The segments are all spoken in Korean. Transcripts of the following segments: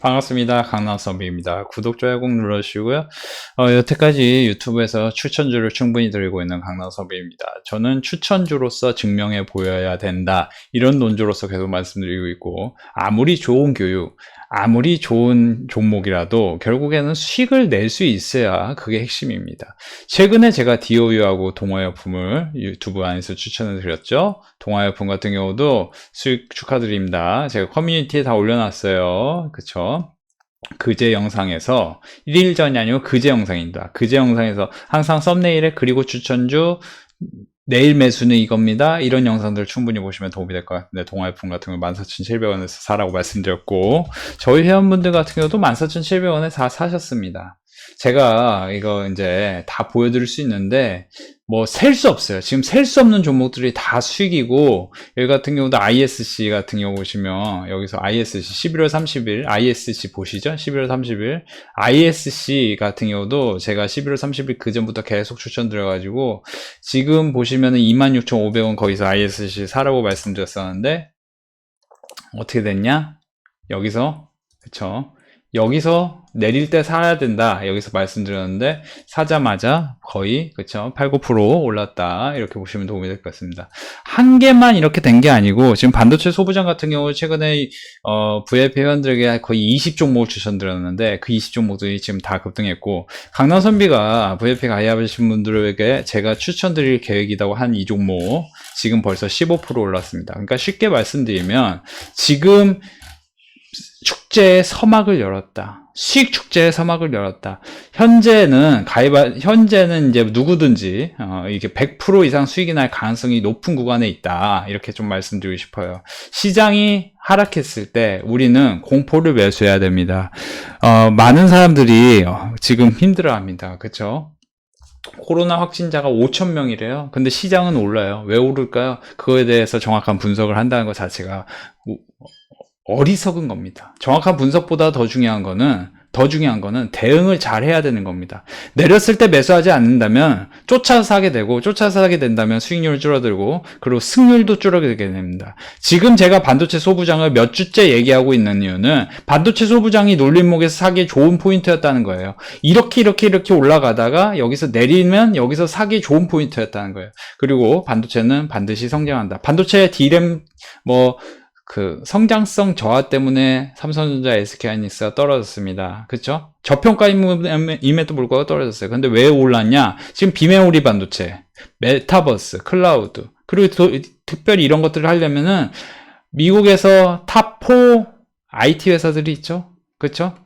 반갑습니다. 강남선비입니다. 구독, 좋아요 꼭 눌러주시고요. 어, 여태까지 유튜브에서 추천주를 충분히 드리고 있는 강남선비입니다. 저는 추천주로서 증명해 보여야 된다. 이런 논조로서 계속 말씀드리고 있고, 아무리 좋은 교육, 아무리 좋은 종목이라도 결국에는 수익을 낼 수 있어야 그게 핵심입니다. 최근에 제가 DOU하고 동화약품을 유튜브 안에서 추천을 드렸죠. 동화약품 같은 경우도 수익 축하드립니다. 제가 커뮤니티에 다 올려놨어요. 그쵸? 그제 영상에서 1일 전이 아니고 그제 영상입니다. 그제 영상에서 항상 썸네일에 그리고 추천주 내일 매수는 이겁니다. 이런 영상들 충분히 보시면 도움이 될 것 같은데 동아이폰 같은 거 14,700원에서 사라고 말씀드렸고 저희 회원분들 같은 경우도 14,700원에 다 사셨습니다. 제가 이거 이제 다 보여드릴 수 있는데 뭐 셀 수 없어요. 지금 셀 수 없는 종목들이 다 수익이고 여기 같은 경우도 ISC 같은 경우 보시면 여기서 ISC 11월 30일 ISC 보시죠. 11월 30일 ISC 같은 경우도 제가 11월 30일 그 전부터 계속 추천드려가지고 지금 보시면은 26,500원 거기서 ISC 사라고 말씀드렸었는데 어떻게 됐냐? 여기서 그쵸? 여기서 내릴 때 사야 된다. 여기서 말씀드렸는데 사자마자 거의 그쵸 8, 9% 올랐다. 이렇게 보시면 도움이 될 것 같습니다. 한 개만 이렇게 된 게 아니고 지금 반도체 소부장 같은 경우 최근에 어, VIP 회원들에게 거의 20 종목을 추천드렸는데 그 20 종목들이 지금 다 급등했고 강남선비가 VIP 가입하신 분들에게 제가 추천드릴 계획이라고 한 이 종목 지금 벌써 15% 올랐습니다. 그러니까 쉽게 말씀드리면 지금 축제의 서막을 열었다. 수익 축제의 서막을 열었다. 현재는 가입 현재는 이제 누구든지 어, 이게 100% 이상 수익이 날 가능성이 높은 구간에 있다. 이렇게 좀 말씀드리고 싶어요. 시장이 하락했을 때 우리는 공포를 매수해야 됩니다. 어, 많은 사람들이 어, 지금 힘들어합니다. 그렇죠? 코로나 확진자가 5천 명이래요. 근데 시장은 올라요. 왜 오를까요? 그거에 대해서 정확한 분석을 한다는 것 자체가 어리석은 겁니다. 정확한 분석보다 더 중요한 거는 더 중요한 거는 대응을 잘 해야 되는 겁니다. 내렸을 때 매수하지 않는다면 쫓아서 사게 되고 쫓아서 사게 된다면 수익률 줄어들고 그리고 승률도 줄어들게 됩니다. 지금 제가 반도체 소부장을 몇 주째 얘기하고 있는 이유는 반도체 소부장이 놀림목에서 사기 좋은 포인트였다는 거예요. 이렇게 이렇게 이렇게 올라가다가 여기서 내리면 여기서 사기 좋은 포인트였다는 거예요. 그리고 반도체는 반드시 성장한다. 반도체 D램 뭐 그 성장성 저하 때문에 삼성전자 SK하이닉스가 떨어졌습니다. 그쵸? 저평가 임에도 불구하고 떨어졌어요. 근데 왜 올랐냐? 지금 비메모리 반도체, 메타버스, 클라우드, 그리고 도, 특별히 이런 것들을 하려면은 미국에서 탑4 IT 회사들이 있죠? 그쵸?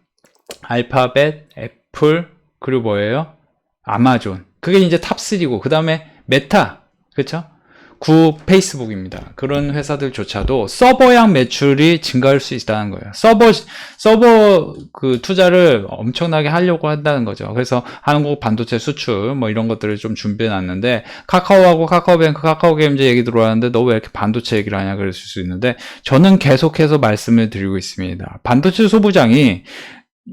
알파벳, 애플, 그리고 뭐예요? 아마존. 그게 이제 탑3고, 그 다음에 메타. 그쵸? 구 페이스북입니다. 그런 회사들조차도 서버양 매출이 증가할 수 있다는 거예요. 서버 서버 그 투자를 엄청나게 하려고 한다는 거죠. 그래서 한국 반도체 수출 뭐 이런 것들을 좀 준비해 놨는데 카카오하고 카카오뱅크, 카카오게임즈 얘기 들어왔는데 너 왜 이렇게 반도체 얘기를 하냐 그랬을 수 있는데 저는 계속해서 말씀을 드리고 있습니다. 반도체 소부장이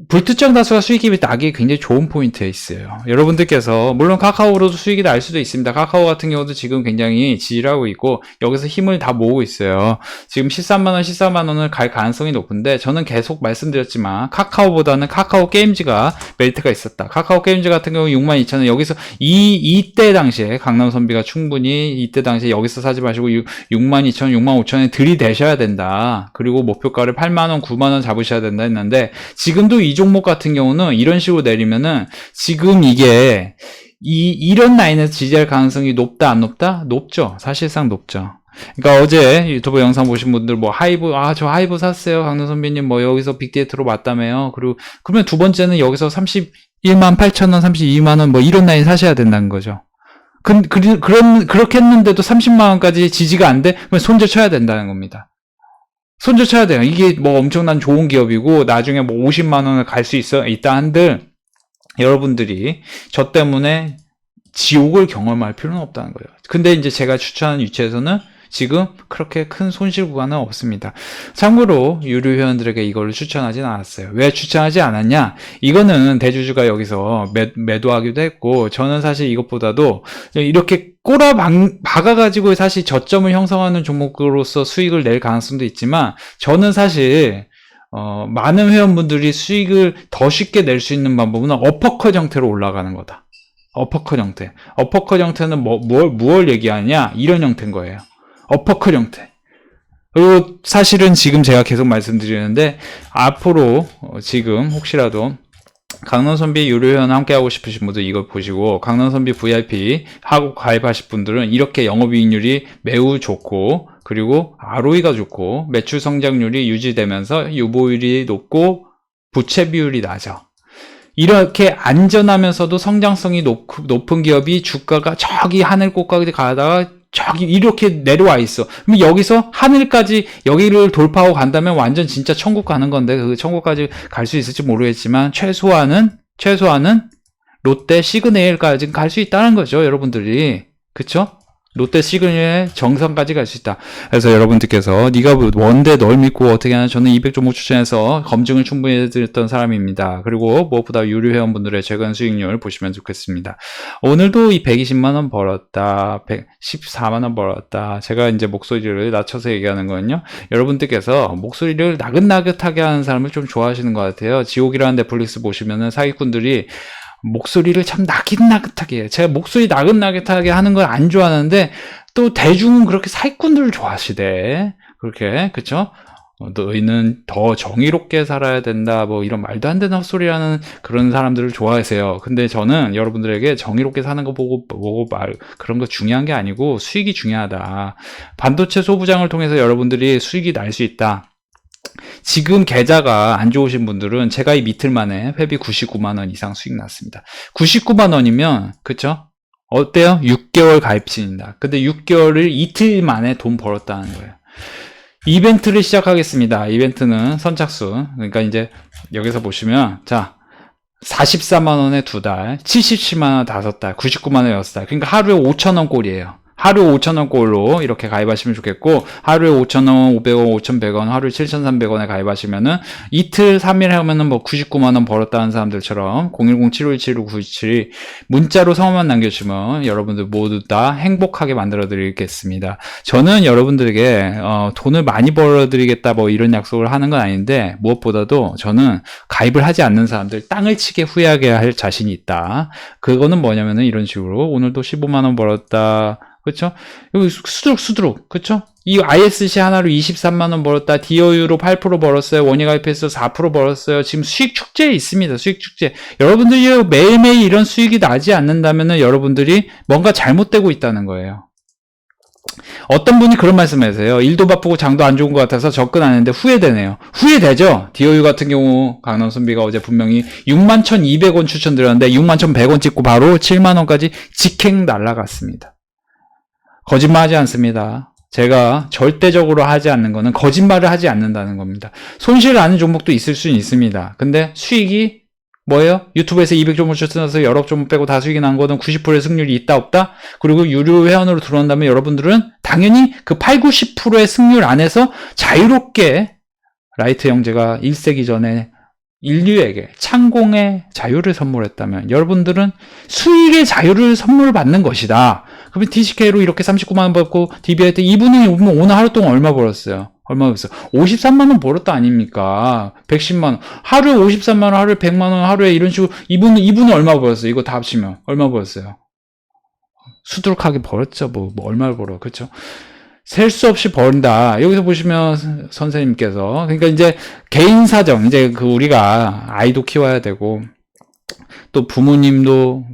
불특정 다수가 수익이 나기 굉장히 좋은 포인트에 있어요. 여러분들께서 물론 카카오로도 수익이 날 수도 있습니다. 카카오 같은 경우도 지금 굉장히 지지하고 있고 여기서 힘을 다 모으고 있어요. 지금 13만 원, 14만 원을 갈 가능성이 높은데 저는 계속 말씀드렸지만 카카오보다는 카카오 게임즈가 메리트가 있었다. 카카오 게임즈 같은 경우 6만 2천 원 여기서 이 이때 당시에 강남 선비가 충분히 이때 당시에 여기서 사지 마시고 6, 6만 2천 원, 6만 5천 원에 들이대셔야 된다. 그리고 목표가를 8만 원, 9만 원 잡으셔야 된다 했는데 지금도 이 종목 같은 경우는 이런 식으로 내리면은 지금 이게 이, 이런 라인에서 지지할 가능성이 높다, 안 높다? 높죠. 사실상 높죠. 그러니까 어제 유튜브 영상 보신 분들 뭐 하이브 아 저 하이브 샀어요 강릉 선배님 뭐 여기서 빅데이터로 맞다며요 그리고 그러면 두 번째는 여기서 31만 8천 원 32만 원 뭐 이런 라인 사셔야 된다는 거죠 그, 그, 그런 그렇게 했는데도 30만 원까지 지지가 안 돼? 그러면 손절 쳐야 된다는 겁니다 손절 쳐야 돼요. 이게 뭐 엄청난 좋은 기업이고 나중에 뭐 50만 원을 갈 수 있어 있다 한들 여러분들이 저 때문에 지옥을 경험할 필요는 없다는 거예요. 근데 이제 제가 추천하는 위치에서는 지금 그렇게 큰 손실 구간은 없습니다. 참고로 유료 회원들에게 이걸 추천하진 않았어요. 왜 추천하지 않았냐? 이거는 대주주가 여기서 매, 매도하기도 했고 저는 사실 이것보다도 이렇게 꼬라 박아가지고 사실 저점을 형성하는 종목으로서 수익을 낼 가능성도 있지만 저는 사실 어, 많은 회원분들이 수익을 더 쉽게 낼 수 있는 방법은 어퍼컷 형태로 올라가는 거다. 어퍼컷 형태. 어퍼컷 형태는 뭐, 뭘, 무얼 얘기하냐? 이런 형태인 거예요. 어퍼컷 형태. 그리고 사실은 지금 제가 계속 말씀드리는데, 앞으로, 어, 지금 혹시라도 강남선비 유료회원 함께하고 싶으신 분들 이걸 보시고 강남선비 VIP 하고 가입하실 분들은 이렇게 영업이익률이 매우 좋고 그리고 ROE가 좋고 매출 성장률이 유지되면서 유보율이 높고 부채 비율이 낮아. 이렇게 안전하면서도 성장성이 높, 높은 기업이 주가가 저기 하늘 꼭까지 가다가 저기 이렇게 내려와 있어. 그럼 여기서 하늘까지 여기를 돌파하고 간다면 완전 진짜 천국 가는 건데 그 천국까지 갈 수 있을지 모르겠지만 최소한은 최소한은 롯데 시그네일까지 갈 수 있다는 거죠, 여러분들이. 그쵸? 롯데 시그널 정상까지 갈 수 있다. 그래서 여러분들께서 네가 뭔데 널 믿고 어떻게 하나 저는 200 종목 추천해서 검증을 충분히 해드렸던 사람입니다. 그리고 무엇보다 유료 회원분들의 최근 수익률 보시면 좋겠습니다. 오늘도 이 120만 원 벌었다, 114만 원 벌었다. 제가 이제 목소리를 낮춰서 얘기하는 거는요. 여러분들께서 목소리를 나긋나긋하게 하는 사람을 좀 좋아하시는 것 같아요. 지옥이라는 넷플릭스 보시면은 사기꾼들이 목소리를 참 나긋나긋하게 해요. 제가 목소리 나긋나긋하게 하는 걸 안 좋아하는데 또 대중은 그렇게 사기꾼들을 좋아하시대. 그렇게 그쵸? 어, 너희는 더 정의롭게 살아야 된다. 뭐 이런 말도 안 되는 헛소리하는 그런 사람들을 좋아하세요. 근데 저는 여러분들에게 정의롭게 사는 거 보고 보고 말 그런 거 중요한 게 아니고 수익이 중요하다. 반도체 소부장을 통해서 여러분들이 수익이 날 수 있다. 지금 계좌가 안 좋으신 분들은 제가 이 이틀 만에 회비 99만 원 이상 수익 났습니다. 99만 원이면 그쵸? 어때요? 6개월 가입신입니다. 근데 6개월을 이틀 만에 돈 벌었다는 거예요. 이벤트를 시작하겠습니다. 이벤트는 선착순. 그러니까 이제 여기서 보시면 자 44만 원에 두 달, 77만 원 다섯 달, 99만 원 여섯 달. 그러니까 하루에 5천 원 꼴이에요. 하루 5,000원 꼴로 이렇게 가입하시면 좋겠고 하루에 5,000원, 500원, 5,100원, 하루에 7,300원에 가입하시면은 이틀 3일 하면은 뭐 99만 원 벌었다는 사람들처럼 010-7517-927 문자로 성함만 남겨주시면 여러분들 모두 다 행복하게 만들어 드리겠습니다. 저는 여러분들에게 어, 돈을 많이 벌어 드리겠다 뭐 이런 약속을 하는 건 아닌데 무엇보다도 저는 가입을 하지 않는 사람들 땅을 치게 후회하게 할 자신이 있다. 그거는 뭐냐면은 이런 식으로 오늘도 15만 원 벌었다. 그렇죠? 여기 수두룩 수두룩 그렇죠? 이 ISC 하나로 23만 원 벌었다. DOU로 8% 벌었어요. 원예 가입해서 4% 벌었어요. 지금 수익 축제에 있습니다. 수익 축제. 여러분들이 매일매일 이런 수익이 나지 않는다면은 여러분들이 뭔가 잘못되고 있다는 거예요. 어떤 분이 그런 말씀을 하세요. 일도 바쁘고 장도 안 좋은 것 같아서 접근 안 했는데 후회되네요. 후회되죠? DOU 같은 경우 강남 선비가 어제 분명히 61,200원 추천드렸는데 61,100원 찍고 바로 7만원까지 직행 날라갔습니다. 거짓말하지 않습니다. 제가 절대적으로 하지 않는 거는 거짓말을 하지 않는다는 겁니다. 손실 나는 종목도 있을 수 있습니다. 근데 수익이 뭐예요? 유튜브에서 200종목 추천해서 여러 종목 빼고 다 수익이 난 거는 90%의 승률이 있다 없다? 그리고 유료 회원으로 들어온다면 여러분들은 당연히 그 8, 90%의 승률 안에서 자유롭게 라이트 형제가 1세기 전에 인류에게 창공의 자유를 선물했다면 여러분들은 수익의 자유를 선물 받는 것이다. 그러면 DCK로 이렇게 39만 원 벌고 DBI 때 이분이 오늘 하루 동안 얼마 벌었어요? 얼마 벌었어요? 53만 원 벌었다 아닙니까? 110만 원. 하루에 53만 원, 하루에 100만 원, 하루에 이런 식으로 이분은 이분은 얼마 벌었어요? 이거 다 합치면 얼마 벌었어요? 수두룩하게 벌었죠. 뭐, 뭐 얼마를 벌어. 그렇죠? 셀 수 없이 버린다. 여기서 보시면 선생님께서 그러니까 이제 개인 사정 이제 그 우리가 아이도 키워야 되고 또 부모님도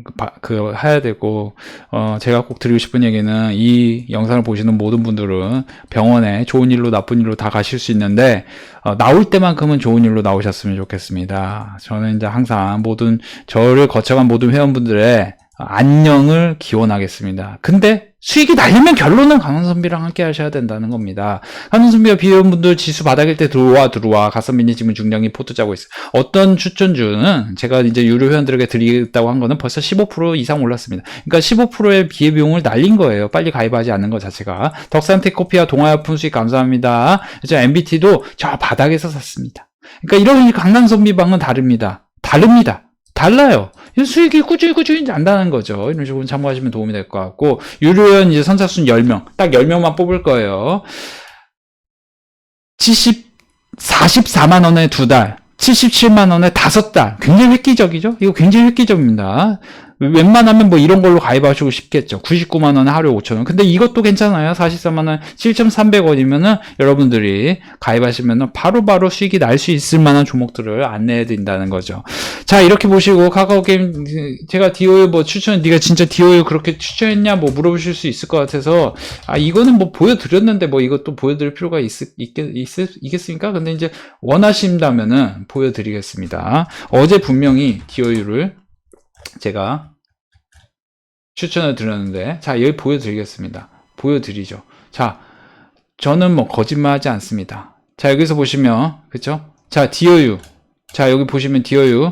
그 해야 되고 어 제가 꼭 드리고 싶은 얘기는 이 영상을 보시는 모든 분들은 병원에 좋은 일로 나쁜 일로 다 가실 수 있는데 어 나올 때만큼은 좋은 일로 나오셨으면 좋겠습니다. 저는 이제 항상 모든 저를 거쳐간 모든 회원분들의 안녕을 기원하겠습니다. 근데 수익이 날리면 결론은 강원선비랑 함께 하셔야 된다는 겁니다. 강원선비와 비회원분들 지수 바닥일 때 들어와 들어와 가선비니 지금 중량이 포트 짜고 있어요. 어떤 추천주는 제가 이제 유료 회원들에게 드리겠다고 한 거는 벌써 15% 이상 올랐습니다. 그러니까 15%의 비회비용을 날린 거예요. 빨리 가입하지 않는 것 자체가. 덕산텍 커피와 동아약품 수익 감사합니다. 저 MBT도 저 바닥에서 샀습니다. 그러니까 이런 강남선비방은 다릅니다. 다릅니다. 달라요. 수익이 꾸준히 꾸준히 난다는 거죠. 이런 식으로 참고하시면 도움이 될 것 같고, 유료연 이제 선착순 10명, 딱 10명만 뽑을 거예요. 70, 44만 원에 두 달, 77만 원에 다섯 달. 굉장히 획기적이죠? 이거 굉장히 획기적입니다. 웬만하면 뭐 이런 걸로 가입하시고 싶겠죠. 99만 원에 하루에 5천 원. 근데 이것도 괜찮아요. 44만 원, 7,300원이면은 여러분들이 가입하시면은 바로바로 수익이 날 수 있을 만한 종목들을 안내해 드린다는 거죠. 자, 이렇게 보시고 카카오 게임 제가 디오유 뭐 추천 네가 진짜 디오유 그렇게 추천했냐 뭐 물어보실 수 있을 것 같아서 아, 이거는 뭐 보여 드렸는데 뭐 이것도 보여 드릴 필요가 있, 있겠, 있, 있겠습니까? 근데 이제 원하신다면은 보여 드리겠습니다. 어제 분명히 디오유를 제가 추천을 드렸는데 자 여기 보여드리겠습니다. 보여드리죠. 자 저는 뭐 거짓말하지 않습니다. 자 여기서 보시면 그쵸? 자 디오유 자 여기 보시면 디오유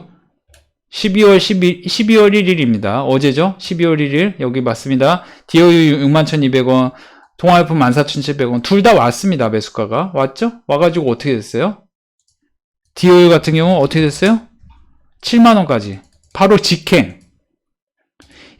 12월 12, 12월 1일입니다. 어제죠? 12월 1일. 여기 맞습니다. 디오유 61,200원 통화용품 14,700원. 둘 다 왔습니다 매수가가. 왔죠? 와가지고 어떻게 됐어요? 디오유 같은 경우 어떻게 됐어요? 7만원까지. 바로 직행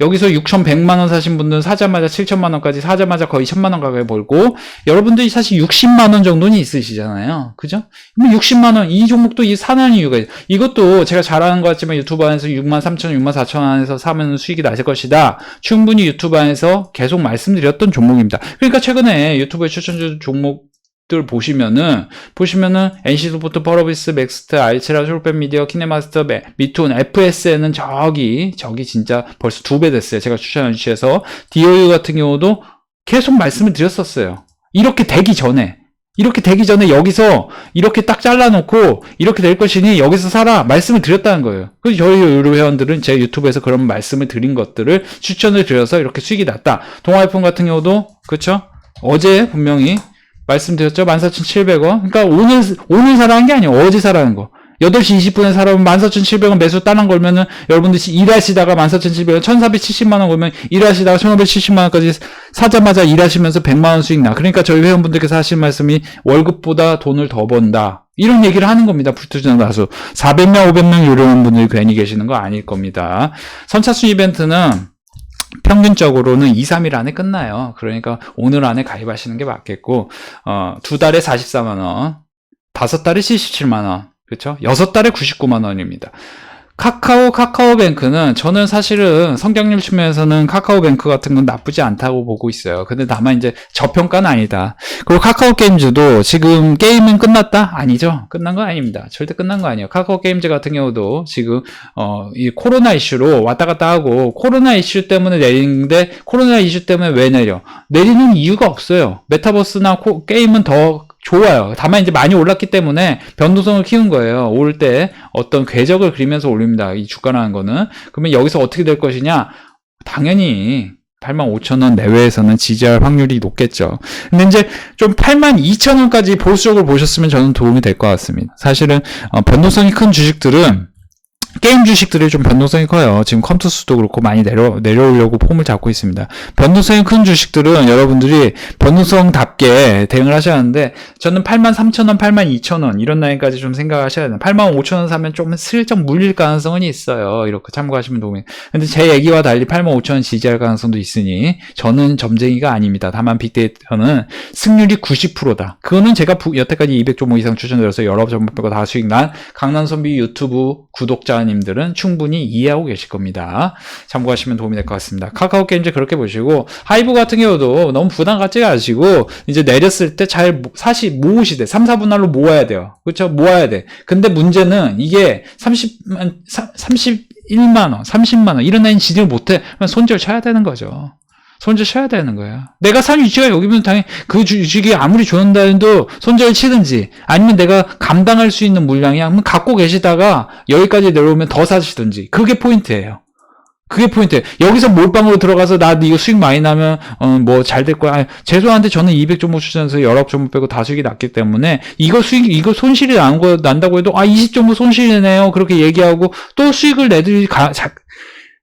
여기서 6,100만 원 사신 분들은 사자마자 7천만 원까지 사자마자 거의 1천만 원 가까이 벌고, 여러분들이 사실 60만 원 정도는 있으시잖아요. 그죠? 그럼 60만 원, 이 종목도 이 사는 이유가, 있- 이것도 제가 잘하는 것 같지만 유튜브 안에서 6만 3천, 6만 4천 원에서 사면 수익이 나실 것이다. 충분히 유튜브 안에서 계속 말씀드렸던 종목입니다. 그러니까 최근에 유튜브에 추천주 종목, 들 보시면은 보시면은 NC소프트, 퍼러비스, 맥스트, 알체라, 솔벤 미디어, 키네마스터, 매- 미툰, FSN은 저기 저기 진짜 벌써 두 배 됐어요. 제가 추천한 주시에서 DOU 같은 경우도 계속 말씀을 드렸었어요. 이렇게 되기 전에 이렇게 되기 전에 여기서 이렇게 딱 잘라놓고 이렇게 될 것이니 여기서 사라 말씀을 드렸다는 거예요. 그래서 저희 의료 회원들은 제 유튜브에서 그런 말씀을 드린 것들을 추천을 드려서 이렇게 수익이 났다. 동아이폰 같은 경우도 그렇죠? 어제 분명히 말씀드렸죠? 14,700원. 그러니까 오늘, 오늘 사라는 게 아니에요. 어제 사라는 거. 8시 20분에 사라면 14,700원 매수 따는 걸면은 여러분들 일하시다가 14,700원, 1,470만원 걸면 일하시다가 1,570만원까지 사자마자 일하시면서 100만원 수익 나. 그러니까 저희 회원분들께서 하신 말씀이 월급보다 돈을 더 번다. 이런 얘기를 하는 겁니다. 불투정 다수. 400명, 500명 요령분들이 괜히 계시는 거 아닐 겁니다. 선착순 이벤트는 평균적으로는 2, 3일 안에 끝나요. 그러니까 오늘 안에 가입하시는 게 맞겠고, 어, 두 달에 44만 원, 다섯 달에 77만 원, 그쵸? 여섯 달에 99만 원입니다. 카카오, 카카오뱅크는 저는 사실은 성장률 측면에서는 카카오뱅크 같은 건 나쁘지 않다고 보고 있어요. 근데 다만 이제 저평가는 아니다. 그리고 카카오 게임즈도 지금 게임은 끝났다? 아니죠. 끝난 거 아닙니다. 절대 끝난 거 아니에요. 카카오 게임즈 같은 경우도 지금 어, 이 코로나 이슈로 왔다 갔다 하고 코로나 이슈 때문에 내리는데 코로나 이슈 때문에 왜 내려? 내리는 이유가 없어요. 메타버스나 코- 게임은 더 좋아요. 다만 이제 많이 올랐기 때문에 변동성을 키운 거예요. 오를 때 어떤 궤적을 그리면서 올립니다. 이 주가라는 거는. 그러면 여기서 어떻게 될 것이냐? 당연히 85,000원 내외에서는 지지할 확률이 높겠죠. 근데 이제 좀 82,000원까지 보수적으로 보셨으면 저는 도움이 될 것 같습니다. 사실은 어, 변동성이 큰 주식들은 게임 주식들이 좀 변동성이 커요. 지금 컴투스도 그렇고 많이 내려, 내려오려고 폼을 잡고 있습니다. 변동성이 큰 주식들은 여러분들이 변동성답게 대응을 하셔야 하는데, 저는 83,000원, 82,000원, 이런 라인까지 좀 생각하셔야 돼요. 85,000원 사면 좀 슬쩍 물릴 가능성은 있어요. 이렇게 참고하시면 도움이. 근데 제 얘기와 달리 85,000원 지지할 가능성도 있으니, 저는 점쟁이가 아닙니다. 다만 빅데이터는 승률이 90%다. 그거는 제가 부- 여태까지 200종목 이상 추천드려서 여러 종목 빼고 다 수익 난 강남선비 유튜브 구독자 님들은 충분히 이해하고 계실 겁니다. 참고하시면 도움이 될 것 같습니다. 카카오 게임즈 그렇게 보시고 하이브 같은 경우도 너무 부담 갖지 마시고 이제 내렸을 때 잘 사실 모으시되 3, 4분할로 모아야 돼요. 그렇죠? 모아야 돼. 근데 문제는 이게 30만 31만 원, 30만 원 이런 라인 진입을 못해. 그럼 손절 쳐야 되는 거죠. 손절 쳐야 되는 거예요. 내가 산 위치가 여기면 당연히 그 주식이 아무리 좋은다 해도 손절을 치든지 아니면 내가 감당할 수 있는 물량이 한번 갖고 계시다가 여기까지 내려오면 더 사시든지 그게 포인트예요. 그게 포인트예요. 여기서 몰빵으로 들어가서 나 이거 수익 많이 나면 어, 뭐 잘 될 거야. 아니, 죄송한데 저는 200종목 추천해서 19종목 빼고 다 수익이 났기 때문에 이거 수익 이거 손실이 난 거 난다고 해도 아 20종목 손실이네요. 그렇게 얘기하고 또 수익을 내드릴 가, 자,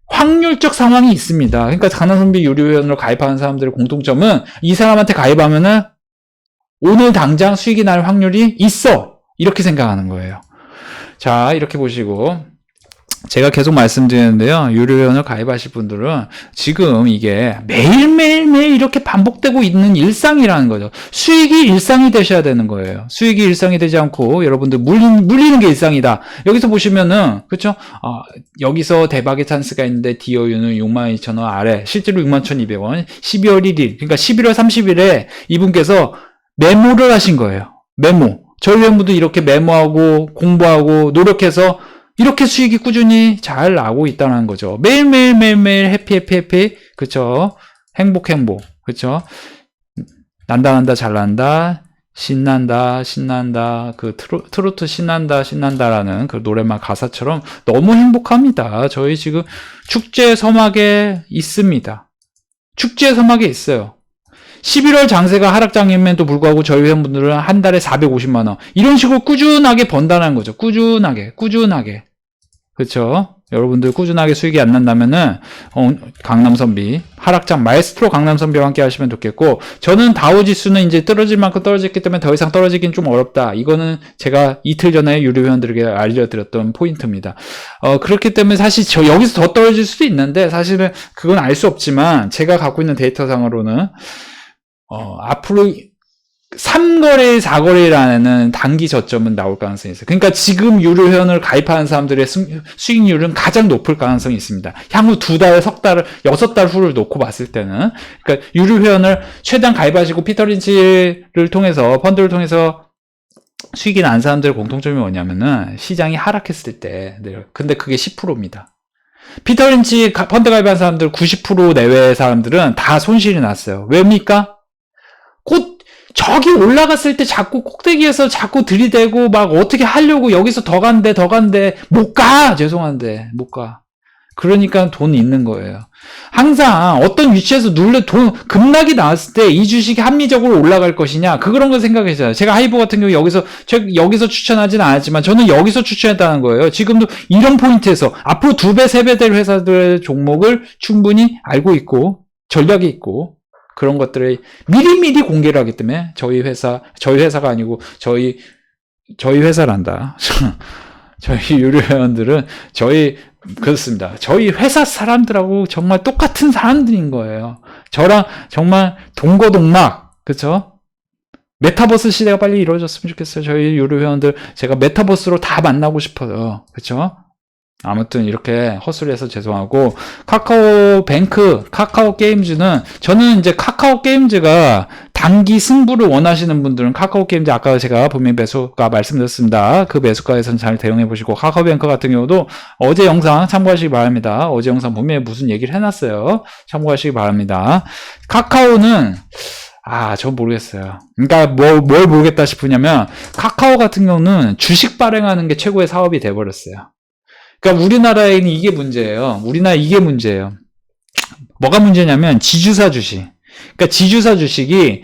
확률적 상황이 있습니다. 그러니까 강남선비 유료회원으로 가입하는 사람들의 공통점은 이 사람한테 가입하면은 오늘 당장 수익이 날 확률이 있어. 이렇게 생각하는 거예요. 자, 이렇게 보시고 제가 계속 말씀드리는데요. 유료회원을 가입하실 분들은 지금 이게 매일매일매일 이렇게 반복되고 있는 일상이라는 거죠. 수익이 일상이 되셔야 되는 거예요. 수익이 일상이 되지 않고 여러분들 물리는, 물리는 게 일상이다. 여기서 보시면은, 그쵸? 아, 여기서 대박의 찬스가 있는데 DOU는 62,000원 아래, 실제로 61,200원, 12월 1일, 그러니까 11월 30일에 이분께서 메모를 하신 거예요. 메모. 저희 회원분도 이렇게 메모하고 공부하고 노력해서 이렇게 수익이 꾸준히 잘 나고 있다는 거죠. 매일매일 매일매일 해피 해피 해피 그쵸 행복 행복 그쵸 난다 난다 잘 난다 신난다 신난다 그 트로, 트로트 신난다 신난다라는 그 노래만 가사처럼 너무 행복합니다. 저희 지금 축제 서막에 있습니다. 축제 서막에 있어요. 11월 장세가 하락장임에도 불구하고 저희 회원분들은 한 달에 450만 원 이런 식으로 꾸준하게 번다는 거죠. 꾸준하게 꾸준하게 그렇죠. 여러분들 꾸준하게 수익이 안 난다면은 어, 강남선비 하락장 마에스트로 강남선비와 함께 하시면 좋겠고 저는 다우지수는 이제 떨어질 만큼 떨어졌기 때문에 더 이상 떨어지긴 좀 어렵다. 이거는 제가 이틀 전에 유료 회원들에게 알려드렸던 포인트입니다. 어, 그렇기 때문에 사실 저 여기서 더 떨어질 수도 있는데 사실은 그건 알 수 없지만 제가 갖고 있는 데이터상으로는 어, 앞으로 3거래, 4거래라는 단기 저점은 나올 가능성이 있어요. 그러니까 지금 유료 회원을 가입하는 사람들의 수, 수익률은 가장 높을 가능성이 있습니다. 향후 두 달, 석 달, 여섯 달 후를 놓고 봤을 때는. 그러니까 유료 회원을 최대한 가입하시고 피터린치를 통해서, 펀드를 통해서 수익이 난 사람들의 공통점이 뭐냐면은 시장이 하락했을 때, 네. 근데 그게 10%입니다. 피터린치 펀드 가입한 사람들 90% 내외의 사람들은 다 손실이 났어요. 왜입니까? 곧 저기 올라갔을 때 자꾸 꼭대기에서 자꾸 들이대고 막 어떻게 하려고 여기서 더 간대 더 간대 못 가 죄송한데 못 가. 그러니까 돈 있는 거예요. 항상 어떤 위치에서 눌러 돈 급락이 나왔을 때 이 주식이 합리적으로 올라갈 것이냐 그 그런 걸 생각했어요. 제가 하이브 같은 경우 여기서 저 여기서 추천하지는 않았지만 저는 여기서 추천했다는 거예요. 지금도 이런 포인트에서 앞으로 두 배 세 배 될 회사들의 종목을 충분히 알고 있고 전략이 있고 그런 것들을 미리미리 공개를 하기 때문에 저희 회사, 저희 회사가 아니고 저희, 저희 회사란다. 저희 유료 회원들은 저희, 그렇습니다. 저희 회사 사람들하고 정말 똑같은 사람들인 거예요. 저랑 정말 동거동막, 그쵸? 메타버스 시대가 빨리 이루어졌으면 좋겠어요. 저희 유료 회원들 제가 메타버스로 다 만나고 싶어요. 그쵸? 아무튼 이렇게 헛소리해서 죄송하고 카카오 뱅크, 카카오 게임즈는 저는 이제 카카오 게임즈가 단기 승부를 원하시는 분들은 카카오 게임즈 아까 제가 분명 매수가 말씀드렸습니다. 그 매수가에서는 잘 대응해 보시고 카카오 뱅크 같은 경우도 어제 영상 참고하시기 바랍니다. 어제 영상 분명히 무슨 얘기를 해놨어요. 참고하시기 바랍니다. 카카오는 아, 전 모르겠어요. 그러니까 뭐, 뭘 모르겠다 싶으냐면 카카오 같은 경우는 주식 발행하는 게 최고의 사업이 돼버렸어요. 그러니까 우리나라에는 이게 문제예요. 우리나라 이게 문제예요. 뭐가 문제냐면 지주사 주식. 그러니까 지주사 주식이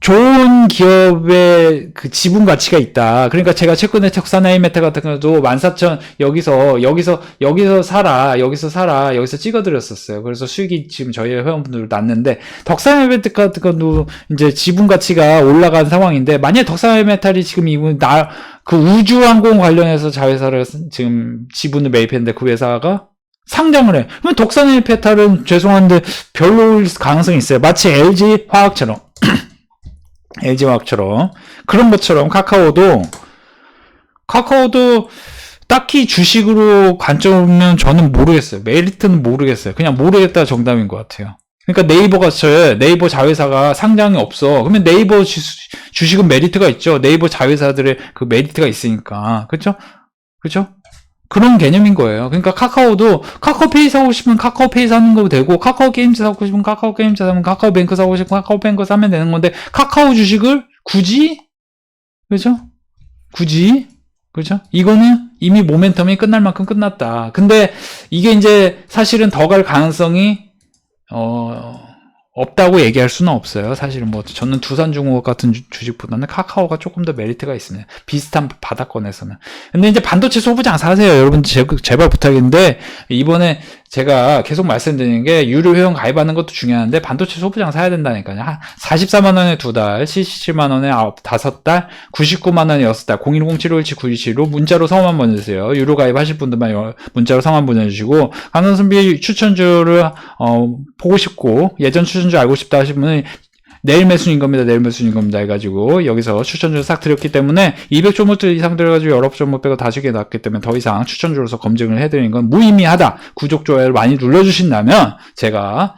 좋은 기업의 그 지분 가치가 있다. 그러니까 제가 최근에 척사나이 메타 같은 경우도 14,000 여기서 여기서 여기서 사라. 여기서 사라. 여기서 찍어 드렸었어요. 그래서 수익이 지금 저희 회원분들 났는데 덕사나이 메타 같은 경우도 이제 지분 가치가 올라간 상황인데 만약 덕사나이 메탈이 지금 이분 나 그 우주항공 관련해서 자회사를 지금 지분을 매입했는데 그 회사가 상장을 해. 그러면 덕사나이 메탈은 죄송한데 별로 올 가능성이 있어요. 마치 LG 화학처럼. LG화학처럼 그런 것처럼 카카오도 카카오도 딱히 주식으로 관점은 저는 모르겠어요. 메리트는 모르겠어요. 그냥 모르겠다 정답인 것 같아요. 그러니까 네이버가 저 네이버 자회사가 상장이 없어. 그러면 네이버 주, 식은 메리트가 있죠. 네이버 자회사들의 그 메리트가 있으니까. 그렇죠? 그렇죠? 그런 개념인 거예요. 그러니까 카카오도 카카오페이 사고 싶으면 카카오페이 사는 거 되고 카카오 게임즈 사고 싶으면 카카오 게임즈 사면 카카오 뱅크 사고 싶으면 카카오 뱅크 사면 되는 건데 카카오 주식을 굳이 그죠? 굳이 그죠? 이거는 이미 모멘텀이 끝날 만큼 끝났다. 근데 이게 이제 사실은 더 갈 가능성이 어 없다고 얘기할 수는 없어요. 사실은 뭐 저는 두산중공업 같은 주- 주식보다는 카카오가 조금 더 메리트가 있습니다. 비슷한 바닥권에서는. 근데 이제 반도체 소부장 사세요. 여러분 제, 제발 부탁인데 이번에 제가 계속 말씀드리는 게 유료 회원 가입하는 것도 중요한데 반도체 소부장 사야 된다니까요. 한 44만 원에 두 달, 77만 원에 아홉 다섯 달, 99만 원에 여섯 달, 010-7517-927로 문자로 성함만 보내주세요. 유료 가입하실 분들만 여- 문자로 성함 보내주시고 강남선비 추천주를 어, 보고 싶고 예전 추천 주 알고 싶다 분은 내일 매수인 겁니다. 내일 매수인 겁니다. 해가지고 여기서 추천주를 싹 드렸기 때문에 200조물들 이상 들어가지고 여러 조물 빼고 다시게 났기 때문에 더 이상 추천주로서 검증을 해드리는 건 무의미하다. 구독 좋아요를 많이 눌러주신다면 제가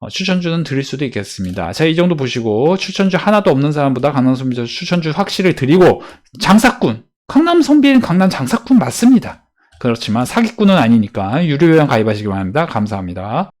어, 추천주는 드릴 수도 있겠습니다. 자, 이 정도 보시고 추천주 하나도 없는 사람보다 강남 선비에서 추천주 확실히 드리고 장사꾼 강남 선비는 강남 장사꾼 맞습니다. 그렇지만 사기꾼은 아니니까 유료회원 가입하시기 바랍니다. 감사합니다.